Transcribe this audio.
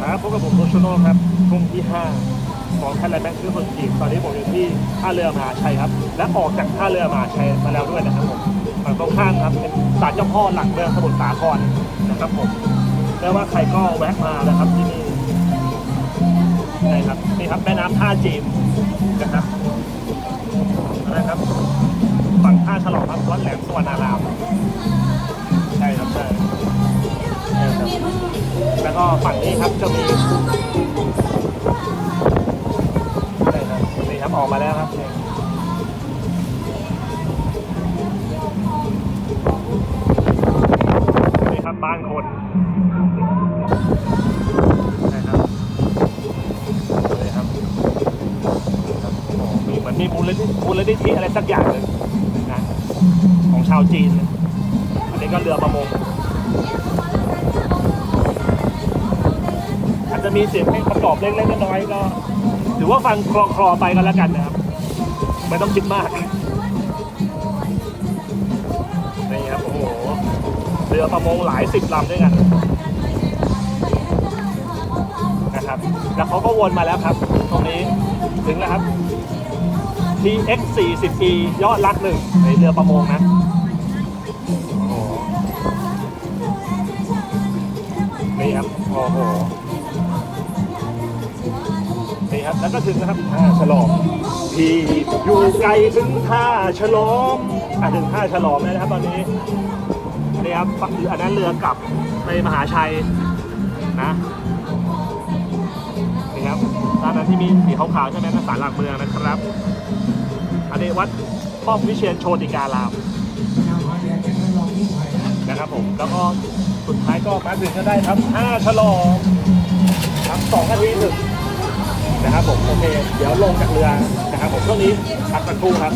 ครับพบกับผมโรชโนครับช่วงที่ 5 ของไทยแลนด์แบงค์คือคนจีนตอนนี้ผมอยู่ที่ท่าเรือมหาชัยครับ และออกจากท่าเรือมหาชัยมาแล้วด้วยนะครับผมฝั่งตรงข้ามครับเป็นศาลเจ้าพ่อหลักเมืองสมุทรสาครนะครับผมแม้ว่าใครก็แวะมานะครับที่นี่นี่ครับนี่ครับแม่น้ำท่าจีนนะครับนะครับฝั่งท่าฉลองครับวัดแหลมสวรรณาราม ฝั่งนี้ครับจะมีนี่ครับนี่ครับออกมาแล้วครับนี่นี่ครับบ้านคนนะครับนี่ครับนี่ครับโอ้มีเหมือนมีมูลนิธิมูลนิธิอะไรสักอย่างหนึ่งนะของชาวจีนอันนี้ก็เรือประมง อาจจะมีเสียงเพลงประกอบเล็กๆน้อยๆก็หรือว่าฟังคลอๆไปก็แล้วกันนะครับ ไม่ต้องคิดมากนี่ครับโอ้โหเรือประมงหลายสิบลำด้วยกันนะครับ แล้วเขาก็วนมาแล้วครับ ตรงนี้ถึงแล้วครับ TX 40ปียอดรักหนึ่งในเรือประมงนะโอ้โหนี่ครับโอ้โห ครับ แล้วก็ถึงนะครับท่าฉลอมที่อยู่ไกลถึงท่าฉลอมอะถึงท่าฉลอมแล้วนะครับตอนนี้นี่ครับอันนั้นเรือกลับไปมหาชัยนะนี่ครับด้านนั้นที่มีสีขาวๆใช่ไหมนั่นศาลหลักเมืองนะครับ อันนี้วัดป้อมวิเชียนโชติการามนะครับผมแล้วก็สุดท้ายก็มาถึงก็ได้ครับท่าฉลอมครับสองนาทีถึง นะครับผมโอเค เดี๋ยวลงจากเรือนะครับผมช่วงนี้พักสักครู่ครับ